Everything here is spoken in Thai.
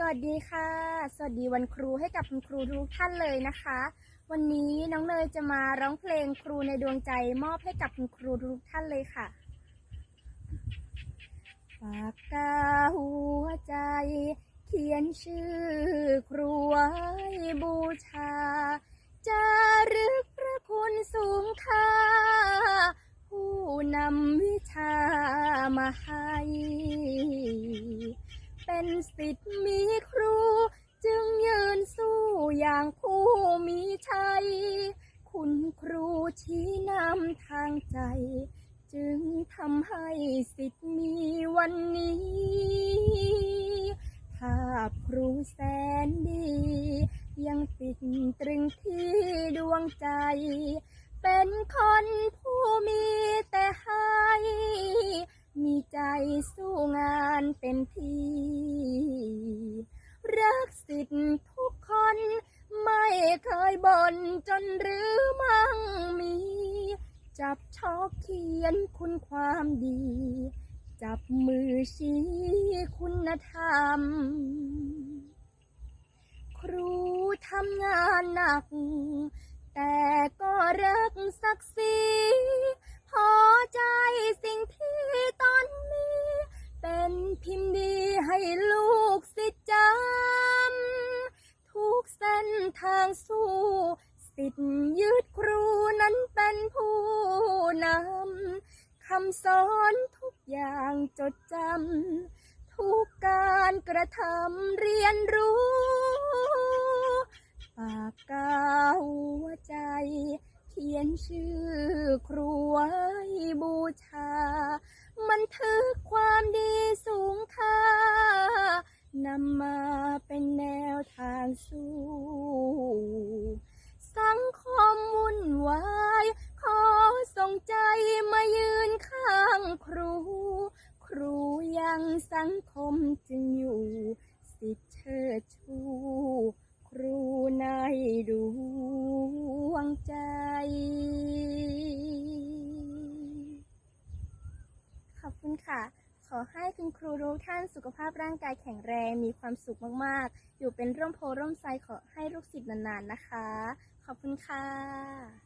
สวัสดีค่ะ สวัสดีวันครูให้กับคุณครูทุกท่านเลยนะคะ วันนี้น้องเนยจะมาร้องเพลงครูในดวงใจมอบให้กับคุณครูทุกท่านเลยค่ะปากกาหัวใจ เขียนชื่อครูไว้บูชาจารึกพระคุณสูงค่า ผู้นำวิชามาให้เป็นสิทธิ์มี ผู้มีชัย คุณครูชี้นำทางใจ จึงทำให้สิทธิ์มีวันนี้ภาพครูแสนดี ยังติดตรึงที่ดวงใจ เป็นคนผู้มีแต่ให้ มีใจสู้งานเต็มที่ เคยบ่นจนหรือมั่งมี จับชอกเขียนคุณความดี จับมือชี้คุณธรรม ครูทำงานหนัก แต่ก็รักศักดิ์ศรีพอใจสิ่งที่ตอนนี้ เป็นพิมพ์ดีให้ลูกศิจำทุก เส้นทางสู้ สิทธิ์ยึดครูนั้นเป็นผู้นำคำสอนทุกอย่างจดจำทุกการกระทำเรียนรู้ปากกาหัวใจ เขียนชื่อครูไว้บูชา มันทึกความดีสูงค่านำมา เป็นแนวทางสู้ สังคมวุ่นวาย ขอส่งใจมายืนข้างครู ครูยังสังคมจึงอยู่ สิทธิ์เชิดชูครูในดวงใจขอบคุณค่ะ ขอให้คุณครูทุกท่านสุขภาพร่างกายแข็งแรง มีความสุขมากๆ อยู่เป็นร่มโพร่มไทรขอให้ลูกศิษย์นานๆนะคะ ขอบคุณค่ะ